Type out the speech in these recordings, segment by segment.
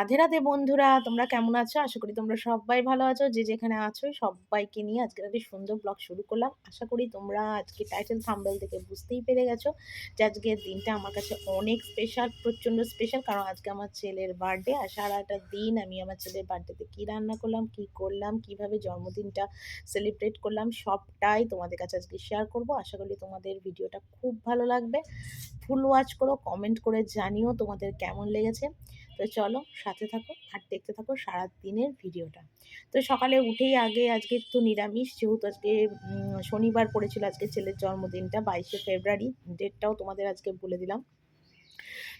রাধে রাধে বন্ধুরা, তোমরা কেমন আছো? আশা করি তোমরা সবাই ভালো আছো। যে যেখানে আছো, সবাইকে নিয়ে আজকে একটা সুন্দর ব্লগ শুরু করলাম। আশা করি তোমরা আজকে টাইটেল থাম্বেল থেকে বুঝতেই পেরে গেছো যে আজকের দিনটা আমার কাছে অনেক স্পেশাল প্রচণ্ড স্পেশাল কারণ আজকে আমার ছেলের বার্থডে আর সারাটা দিন আমি আমার ছেলের বার্থডেতে কী রান্না করলাম, কি করলাম, কীভাবে জন্মদিনটা সেলিব্রেট করলাম, সবটাই তোমাদের কাছে আজকে শেয়ার করব। আশা করি তোমাদের ভিডিওটা খুব ভালো লাগবে। ফুল ওয়াচ করো কমেন্ট করে জানিও তোমাদের কেমন লেগেছে। তো চলো সাথে থাকো আর দেখতে থাকো সারা দিনের ভিডিওটা। তো সকালে উঠেই আগে, আজকে তো নিরামিষ, যেহেতু আজকে শনিবার পড়েছিল আজকে ছেলের জন্মদিনটা, বাইশে ফেব্রুয়ারি, ডেটটাও তোমাদের আজকে বলে দিলাম।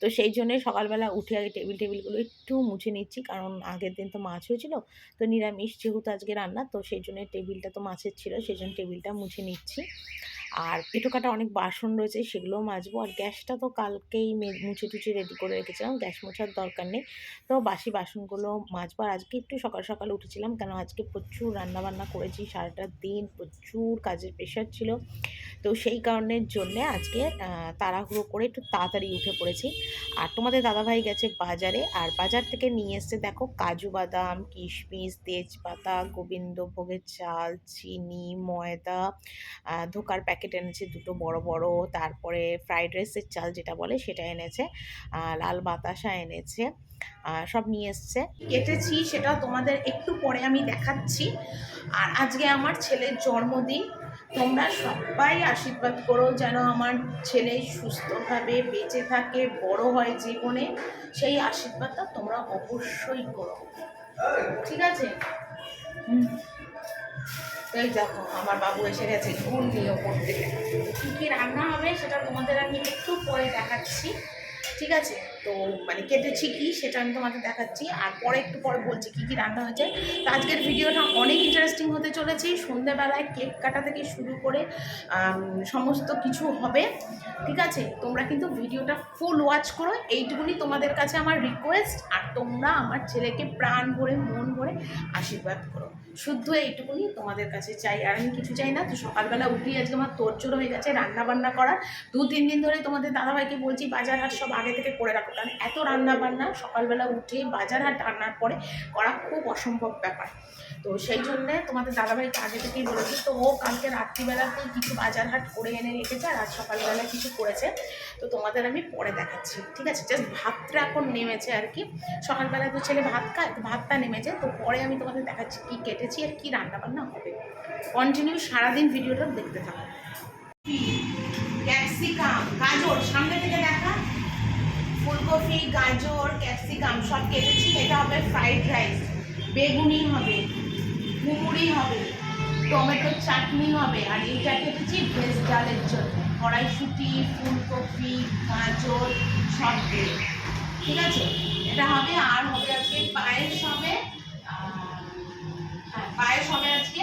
তো সেই জন্যে সকালবেলা উঠে আগে টেবিল, টেবিলগুলো একটু মুছে নিচ্ছি, কারণ আগের দিন তো মাছ হয়েছিল। তো নিরামিষ, যেহেতু আজকে রান্না, তো সেই জন্য টেবিলটা তো মাছের ছিল, সেই জন্য টেবিলটা মুছে নিচ্ছি। আর পেটো কাটা অনেক বাসন রয়েছে, সেগুলোও মাজবো। আর গ্যাসটা তো কালকেই মুছে টুছে রেডি করে রেখেছিলাম, গ্যাস মোছার দরকার নেই। তো বাসি বাসনগুলো মাজবো। আর আজকে একটু সকাল সকাল উঠেছিলাম, কেন আজকে প্রচুর রান্নাবান্না করেছি, সারাটা দিন প্রচুর কাজের প্রেশার ছিল। তো সেই কারণের জন্যে আজকে তাড়াহুড়ো করে একটু তাড়াতাড়ি উঠে পড়েছি। আর তোমাদের দাদাভাই গেছে বাজারে, আর বাজার থেকে নিয়ে এসছে, দেখো, কাজু বাদাম, কিশমিশ, তেজপাতা, গোবিন্দভোগের চাল, চিনি, ময়দা ধোকার এনেছে, দুটো বড় বড়, তারপরে ফ্রাইড রাইসের চাল যেটা বলে সেটা এনেছে লাল বাতাসা এনেছে সব নিয়ে এসছে। কেটেছি সেটা তোমাদের একটু পরে আমি দেখাচ্ছি। আর আজকে আমার ছেলের জন্মদিন, তোমরা সবাই আশীর্বাদ করো যেন আমার ছেলে সুস্থভাবে বেঁচে থাকে, বড় হয় জীবনে, সেই আশীর্বাদটা তোমরা অবশ্যই করো। ঠিক আছে? হুম। এই দেখো, আমার বাবু এসে গেছে ঘুম দিয়ে ওপর থেকে। কী কী রান্না হবে সেটা তোমাদের আমি একটু পরে দেখাচ্ছি, ঠিক আছে? তো মানে কেটেছি কি সেটা আমি তোমাকে দেখাচ্ছি। আর পরে একটু পরে বলছি কী কী রান্না হয়েছে। তো আজকের ভিডিওটা অনেক ইন্টারেস্টিং হতে চলেছে। সন্ধ্যেবেলায় কেক কাটা থেকে শুরু করে সমস্ত কিছু হবে। ঠিক আছে? তোমরা কিন্তু ভিডিওটা ফুল ওয়াচ করো। এইটুকুনি তোমাদের কাছে আমার রিকোয়েস্ট আর তোমরা আমার ছেলেকে প্রাণ ভরে, মন ভরে আশীর্বাদ করো। শুদ্ধ এইটুকুনি তোমাদের কাছে চাই। আর আমি কিছু চাই না। তো সকালবেলা উঠেই আজকে আমার তোরচোর হয়ে গেছে রান্না বান্না করার। দু তিন দিন ধরে তোমাদের দাদাভাইকে বলছি, বাজার হাট সব আগে থেকে করে রাখো। কারণ এত রান্না বান্না সকালবেলা উঠে বাজার হাট রান্নার পরে করা খুব অসম্ভব ব্যাপার। তো সেই জন্যে তোমাদের দাদাভাইকে আগে থেকেই বলেছি, তো ও কালকে রাত্রিবেলাতেই কিছু বাজার হাট করে এনে রেখেছে আর আজ সকালবেলা কিছু করেছে। তো তোমাদের আমি পরে দেখাচ্ছি, ঠিক আছে? জাস্ট ভাতটা এখন নেমেছে আর কি। সকালবেলা তো ছেলে ভাত খায় ভাতটা নেমেছে। তো পরে আমি তোমাদের দেখাচ্ছি কী কেটেছি আর কী রান্নাবান্না হবে। কন্টিনিউ সারাদিন ভিডিওটা দেখতে থাকো। ক্যাপসিকাম, গাজর, সামনে থেকে দেখা। ফুলকপি, গাজর, ক্যাপসিকাম, সব কেটেছি। এটা হবে ফ্রাইড রাইস বেগুনি হবে কুমুরি হবে, টমেটোর চাটনি হবে, আর এইটা কেটেছি ভেজ ডালের জন্য। কড়াইশুটি, ফুলকপি, গাজর, সব দিয়ে। ঠিক আছে? এটা হবে, আর হবে আজকে পায়েস হবে পায়েস হবে আজকে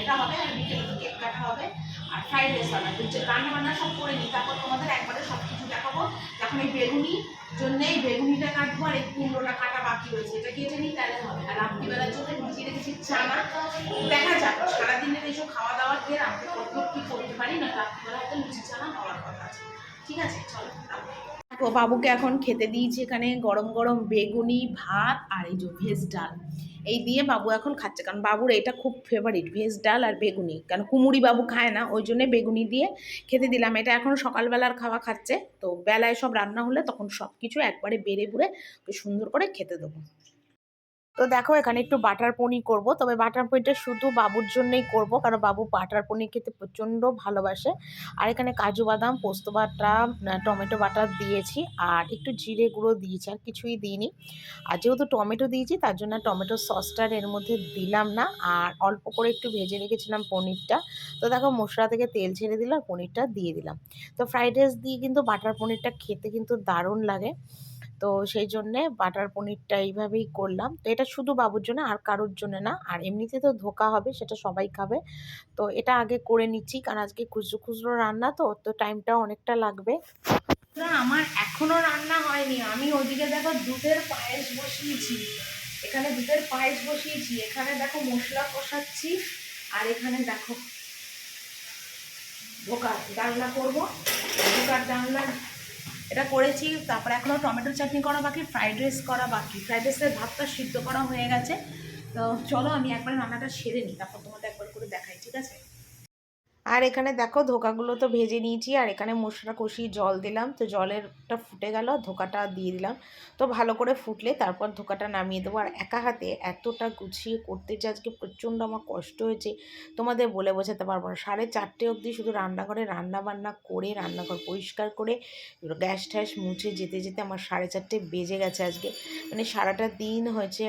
এটা হবে, আর বিকেলে কেক কাটা হবে। আর ফ্রাইড রাইস হবে। রান্না বান্না সব করে নিই, তারপর তোমাদের একবারে সব কিছু দেখাবো। যখন এই বেগুনি জন্য এই বেগুনিটা কাটবো আর এই কুমড়োটা কাটা বাকি রয়েছে। এটা কেটে নিই, তাহলে হবে। আর রাত্রিবেলার জন্য ভিজিয়ে রেখেছি চানা। দেখা যাক সারাদিনের এইসব খাওয়া দাওয়ার খেয়ে রাত্রে কত কি করতে পারি, না রাত্রিবেলা হয়তো লুচি চানা হওয়ার কথা আছে। ঠিক আছে, চলো তো বাবুকে এখন খেতে দিয়েছি এখানে গরম গরম বেগুনি, ভাত আর এই যে ভেজ ডাল। এই দিয়ে বাবু এখন খাচ্ছে। কারণ বাবুর এটা খুব ফেভারিট ভেজ ডাল আর বেগুনি। কারণ কুমুরি বাবু খায় না, ওই জন্যে বেগুনি দিয়ে খেতে দিলাম। এটা এখন সকালবেলার খাওয়া খাচ্ছে। তো বেলায় সব রান্না হলে তখন সব কিছু একবারে বেড়ে বুড়ে সুন্দর করে খেতে দেবো। তো দেখো, এখানে একটু বাটার পনির করব। তবে বাটার পনিরটা শুধু বাবুর জন্যই করব, কারণ বাবু বাটার পনির খেতে প্রচণ্ড ভালোবাসে। আর এখানে কাজু বাদাম, পোস্ত বাটা টমেটো বাটার দিয়েছি, আর একটু জিরে গুঁড়ো দিয়েছি, আর কিছুই দিইনি। আর যেহেতু টমেটো দিয়েছি, তার জন্য টমেটো সসটার এর মধ্যে দিলাম না। আর অল্প করে একটু ভেজে রেখেছিলাম পনিরটা। তো দেখো, মশলা থেকে তেল ছেড়ে দিলাম, পনিরটা দিয়ে দিলাম। তো ফ্রাইড রাইস দিয়ে কিন্তু বাটার পনিরটা খেতে কিন্তু দারুণ লাগে। তো সেই জন্যে বাটার পনিরটা এইভাবেই করলাম। তো এটা শুধু বাবুর জন্য আর কারোর জন্য না, আর এমনিতে তো ধোকা হবে সেটা সবাই খাবে। তো এটা আগে করে নিচ্ছি, কারণ আজকে খুচরো খুচরো রান্না তো তো টাইমটা অনেকটা লাগবে। আমার এখনও রান্না হয়নি। আমি ওদিকে দেখো দুধের পায়েস বসিয়েছি। এখানে দুধের পায়েস বসিয়েছি, এখানে দেখো মশলা কষাচ্ছি, আর এখানে দেখো ধোকার ডালনা করব। ধোকার ডালনা এটা করেছি, তারপরে এখনও টমেটো চাটনি করা বাকি ফ্রাইড রাইস করা বাকি। ফ্রাইড রাইসের ভাতটা সিদ্ধ করা হয়ে গেছে। তো চলো আমি একবার রান্নাটা সেরে নিই, তারপর তোমাদের একবার করে দেখাই, ঠিক আছে? আর এখানে দেখো ধোকাগুলো তো ভেজে নিয়েছি, আর এখানে মশলা কষিয়ে জল দিলাম। তো জলেরটা ফুটে গেল, ধোকাটা দিয়ে দিলাম। তো ভালো করে ফুটলে তারপর ধোকাটা নামিয়ে দেবো। আর একা হাতে এতটা গুছিয়ে করতে যে আজকে প্রচণ্ড আমার কষ্ট হয়েছে, তোমাদের বলে বোঝাতে পারব না। সাড়ে চারটে অবধি শুধু রান্নাঘরে রান্না বান্না করে, রান্নাঘর পরিষ্কার করে, গ্যাস ট্যাস মুছে যেতে যেতে আমার সাড়ে চারটে বেজে গেছে আজকে। মানে সারাটা দিন হয়েছে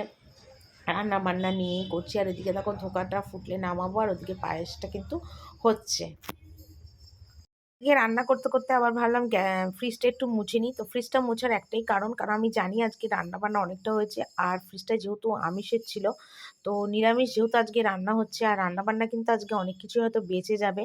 রান্না বান্না নিয়েই করছি, আর এদিকে দেখো ধোকাটা ফুটলে নামাবো, আর ওদিকে পায়েসটা কিন্তু হচ্ছে। এদিকে রান্না করতে করতে আবার ভাবলাম ফ্রিজটা একটু মুছে নিই। তো ফ্রিজটা মুছার একটাই কারণ কারণ আমি জানি আজকে রান্না বান্না অনেকটা হয়েছে, আর ফ্রিজটা যেহেতু আমিষের ছিল তো নিরামিষ যেহেতু আজকে রান্না হচ্ছে, আর রান্না বান্না কিন্তু আজকে অনেক কিছু হয়তো বেঁচে যাবে।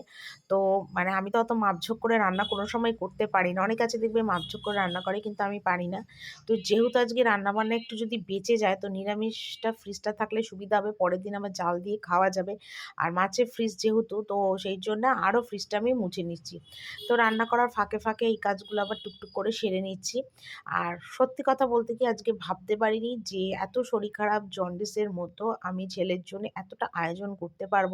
তো মানে আমি তো অত মাপঝোক করে রান্না কোনো সময় করতে পারি না। অনেক আছে দেখবে মাপঝোক করে রান্না করে, কিন্তু আমি পারি না। তো যেহেতু আজকে রান্না বান্না একটু যদি বেঁচে যায়, তো নিরামিষটা ফ্রিজটা থাকলে সুবিধা হবে। পরের দিন আবার জাল দিয়ে খাওয়া যাবে। আর মাছের ফ্রিজ যেহেতু, তো সেই জন্য আরও ফ্রিজটা আমি মুছে নিচ্ছি। তো রান্না করার ফাঁকে ফাঁকে এই কাজগুলো আবার টুকটুক করে সেরে নিচ্ছি। আর সত্যি কথা বলতে কি, আজকে ভাবতে পারিনি যে এত শরীর খারাপ জন্ডিসের মতো আমি ছেলের জন্য এতটা আয়োজন করতে পারব।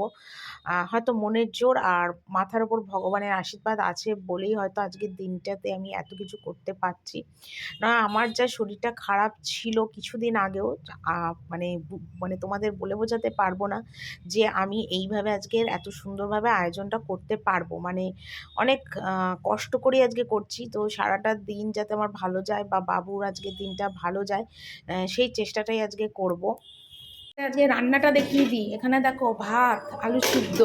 হয়তো মনের জোর আর মাথার ওপর ভগবানের আশীর্বাদ আছে বলেই হয়তো আজকের দিনটাতে আমি এত কিছু করতে পারছি। না, আমার যা শরীরটা খারাপ ছিল কিছুদিন আগেও মানে মানে তোমাদের বলে বোঝাতে পারব না যে আমি এইভাবে আজকের এত সুন্দরভাবে আয়োজনটা করতে পারব। মানে অনেক কষ্ট করে আজকে করছি। তো সারাটা দিন যাতে আমার ভালো যায় বা বাবুর আজকে দিনটা ভালো যায় সেই চেষ্টাটাই আজকে করব। আজকে রান্নাটা দেখিয়ে দিই, এখানে দেখো ভাত, আলু সিদ্ধ।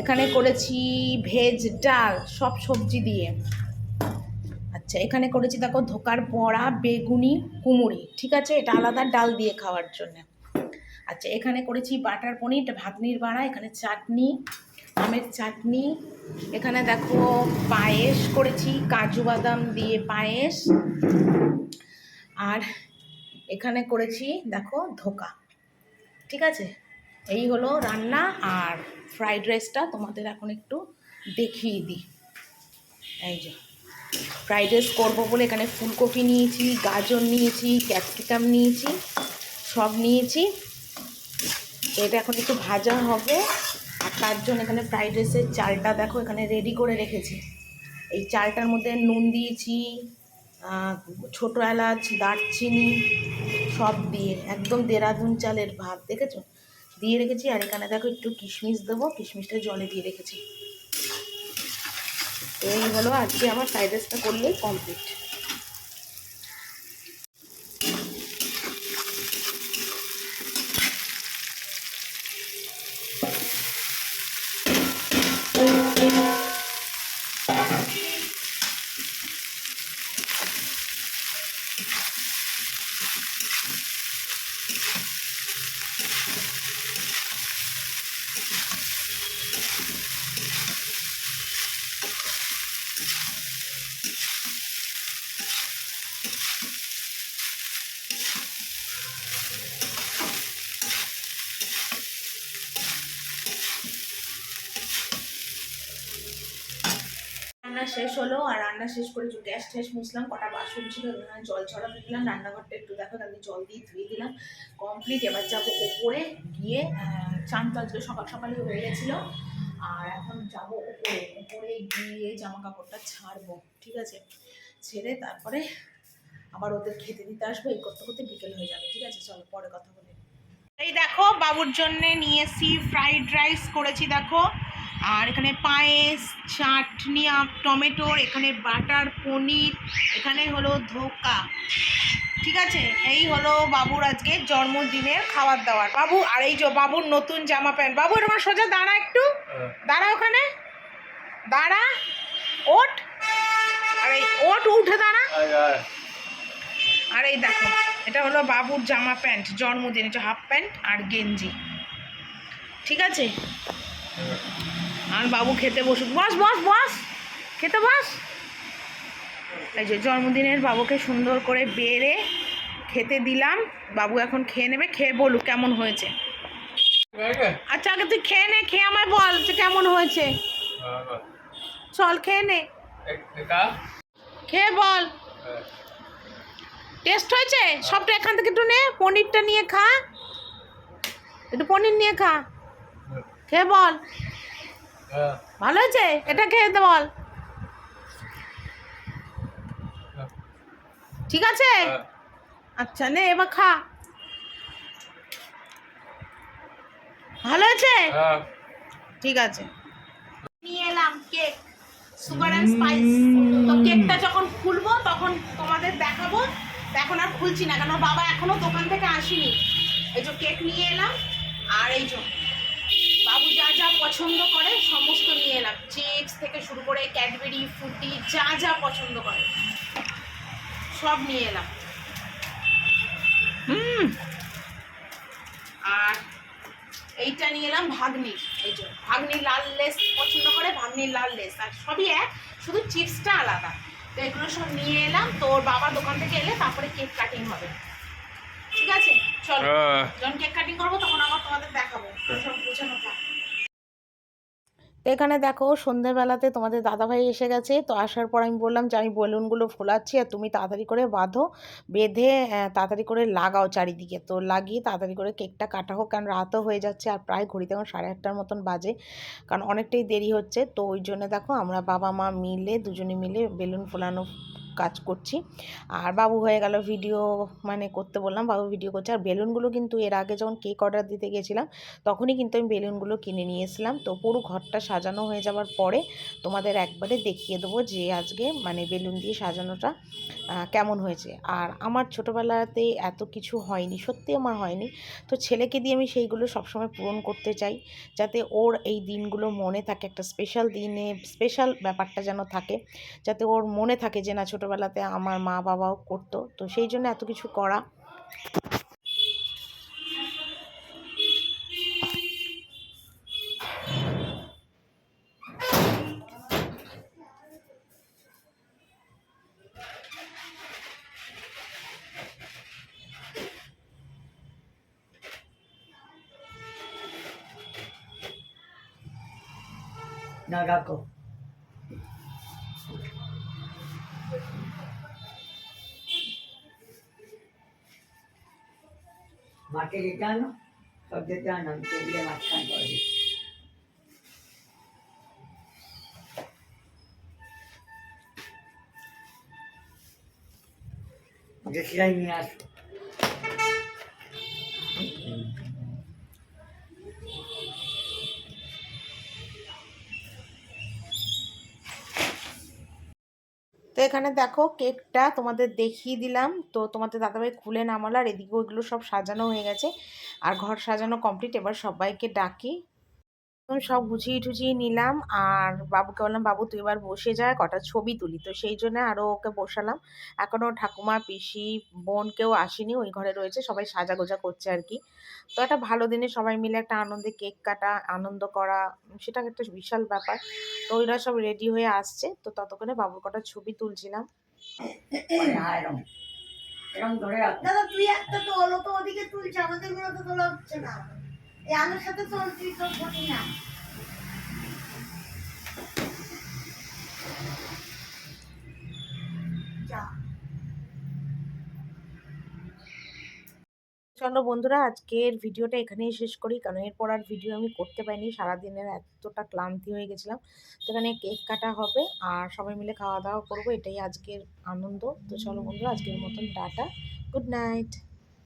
এখানে করেছি ভেজ ডাল, সব সবজি দিয়ে। আচ্ছা এখানে করেছি দেখো ধোকার বড়া, বেগুনি কুমুরি ঠিক আছে? এটা আলাদা ডাল দিয়ে খাওয়ার জন্য। আচ্ছা এখানে করেছি বাটার পনির ভাতনির বাড়া, এখানে চাটনি, আমের চাটনি। এখানে দেখো পায়েস করেছি, কাজু বাদাম দিয়ে পায়েস। আর এখানে করেছি, দেখো, ধোকা। ঠিক আছে? এই হলো রান্না আর ফ্রাইড রাইসটা তোমাদের এখন একটু দেখিয়ে দিই। এই যে, ফ্রাইড রাইস করব বলে এখানে ফুলকপি নিয়েছি, গাজর নিয়েছি, ক্যাপসিকাম নিয়েছি, সব নিয়েছি। এটা এখন একটু ভাজা হবে। আর তার জন্য এখানে ফ্রাইড রাইসের চালটা দেখো এখানে রেডি করে রেখেছি। এই চালটার মধ্যে নুন দিয়েছি ছোটো এলাচ, দারচিনি, সব দিয়ে, একদম দেরাদুন চালের ভাত, দেখেছ? দিয়ে রেখেছি, আর এখানে দেখো একটু কিশমিশ দেবো, কিশমিশটা জলে দিয়ে রেখেছি। এই হলো আজকে আমার ফ্রাইড রাইসটা করলেই কমপ্লিট রান্না শেষ হলো, আর রান্না শেষ করে গ্যাস ট্যাস মুছলাম, কটা বাসন ছিল জল ছড়াতে দিলাম, রান্নাঘরটা একটু দেখো, তাহলে জল দিয়ে ধুয়ে দিলাম কমপ্লিট এবার যাব ওপরে গিয়ে চান তো সকাল সকালে হয়ে গেছিল, আর এখন যাব ওপরে। ওপরে গিয়ে জামা কাপড়টা ছাড়বো, ঠিক আছে? ছেড়ে তারপরে আবার ওদের খেতে দিতে আসব, এই করতে করতে বিকেল হয়ে যাবে, ঠিক আছে? চলো, পরে কথা বলে। এই দেখো, বাবুর জন্য নিয়ে এসি ফ্রাইড রাইস করেছি, দেখো। আর এখানে পায়েস চাটনি টমেটোর এখানে বাটার পনির এখানে হলো ধোকা। ঠিক আছে? এই হলো বাবুর আজকে জন্মদিনের খাবার দাবার। বাবু আর এই যে বাবুর নতুন জামা প্যান্ট। বাবু এরকম সোজা দাঁড়া একটু। দাঁড়া ওখানে। দাঁড়া। ওঠ। আর এই ওট উঠে দাঁড়া। আর এই দেখো এটা হলো বাবুর জামা প্যান্ট জন্মদিন। এটা হাফ প্যান্ট আর গেঞ্জি। ঠিক আছে? আর বাবু খেতে বসুক। বস বস বস। খেতে বস। এই যে জন্মদিনের বাবুকে সুন্দর করে বেড়ে খেতে দিলাম। বাবু এখন খেয়ে নেবে, খেয়ে বলুক কেমন হয়েছে। আচ্ছা আগে তুই খেয়ে নে, খেয়ে আমায় বল যে কেমন হয়েছে। চল খেয়ে নে। খেয়ে বল। টেস্ট হয়েছে? সবটা এখান থেকে একটু নে, পনিরটা নিয়ে খা। একটু পনির নিয়ে খা। খেয়ে বল। ভালো হয়েছে? এটা খেয়ে দে বল। ঠিক আছে? আচ্ছা নে, এবার খা। ভালো আছে ঠিক আছে। নিয়ে এলাম কেক, সুগার অ্যান্ড স্পাইস। তো কেকটা যখন খুলবো, তখন তোমাদের দেখাবো। এখন আর খুলছি না, কেন বাবা এখনও দোকান থেকে আসেনি। এই যে কেক নিয়ে এলাম, আর এই যে যা যা পছন্দ করে সমস্ত নিয়ে এলাম। চিপস থেকে শুরু করে ক্যাডবেরি ফ্রুটি যা যা পছন্দ করে সব নিয়ে এলাম। হুম। আর এইটা নিয়ে এলাম ভাগ্নির এই যে ভাগ্নির লাল লেস পছন্দ করে ভাগ্নির লাল লেস। আর সবই এক শুধু চিপসটা আলাদা। তো এগুলো সব নিয়ে এলাম। তোর বাবা দোকান থেকে এলে তারপরে কেক কাটিং হবে। ঠিক আছে? চলো যখন কেক কাটিং করব তখন আবার তোমাদের দেখাবো। সব গোছানো থাক। এখানে দেখো সন্ধ্যেবেলাতে তোমাদের দাদাভাই এসে গেছে। তো আসার পর আমি বললাম যে, আমি বেলুনগুলো ফোলাচ্ছি আর তুমি তাড়াতাড়ি করে বাঁধো, বেঁধে তাড়াতাড়ি করে লাগাও চারিদিকে। তো লাগিয়ে তাড়াতাড়ি করে কেকটা কাটা হোক, কারণ রাতও হয়ে যাচ্ছে আর প্রায় ঘড়িতে এখন সাড়ে আটটার মতন বাজে, কারণ অনেকটাই দেরি হচ্ছে। তো ওই জন্য দেখো আমরা বাবা মা মিলে দুজনে মিলে বেলুন ফোলানো কাজ করছি। আর বাবু হয়ে গেল ভিডিও মানে করতে বললাম, বাবু ভিডিও করছে। আর বেলুনগুলো কিন্তু এর আগে যখন কেক অর্ডার দিতে গেছিলাম, তখনই কিন্তু আমি বেলুনগুলো কিনে নিয়ে এসেছিলাম। তো পুরো ঘরটা সাজানো হয়ে যাওয়ার পরে তোমাদের একবারে দেখিয়ে দেবো যে আজকে মানে বেলুন দিয়ে সাজানোটা কেমন হয়েছে। আর আমার ছোটোবেলাতে এত কিছু হয়নি, সত্যি আমার হয়নি। তো ছেলেকে দিয়ে আমি সেইগুলো সবসময় পূরণ করতে চাই, যাতে ওর এই দিনগুলো মনে থাকে, একটা স্পেশাল দিনে স্পেশাল ব্যাপারটা যেন থাকে, যাতে ওর মনে থাকে যে না ছোটোবেলাতে আমার মা বাবাও করতো। তো সেই জন্য এত কিছু করা। না রাখো মাকে যেতে আনো সব যেতে আনো আমি টেবিলে মাঝখান এখানে দেখো কেকটা তোমাদের দেখিয়ে দিলাম। তো তোমাদের দাদাভাই খুলে নামালো আর এদিকে ওইগুলো সব সাজানো হয়ে গেছে। আর ঘর সাজানো কমপ্লিট এবার সবাইকে ডাকি। আমি সব গুছিয়ে টুছিয়ে নিলাম। আর বাবুকে বললাম বাবু তুই এবার বসে যায় কটা ছবি তুলি। তো সেই জন্য আরও ওকে বসালাম। এখনও ঠাকুমা পিসি বোন কেউ আসেনি ওই ঘরে রয়েছে সবাই সাজা গোজা করছে আর কি। তো একটা ভালো দিনে সবাই মিলে একটা আনন্দে কেক কাটা আনন্দ করা সেটা একটা বিশাল ব্যাপার। তো ওইরা সব রেডি হয়ে আসছে তো ততক্ষণে বাবুর কটা ছবি তুলছিলাম। দাদা তুই একটা তো ওদিকে তুলছে আমাদেরগুলো তো তোলা হচ্ছে না। এই সাথে তুই তো বলি না চলো বন্ধুরা, আজকের ভিডিওটা এখানেই শেষ করি, কারণ এরপর আর ভিডিও আমি করতে পারিনি, সারাদিনের এতটা ক্লান্তি হয়ে গেছিলাম। তো এখানে কেক কাটা হবে, আর সবাই মিলে খাওয়া দাওয়া করব, এটাই আজকের আনন্দ। তো চলো বন্ধুরা, আজকের মতন টাটা, গুড নাইট।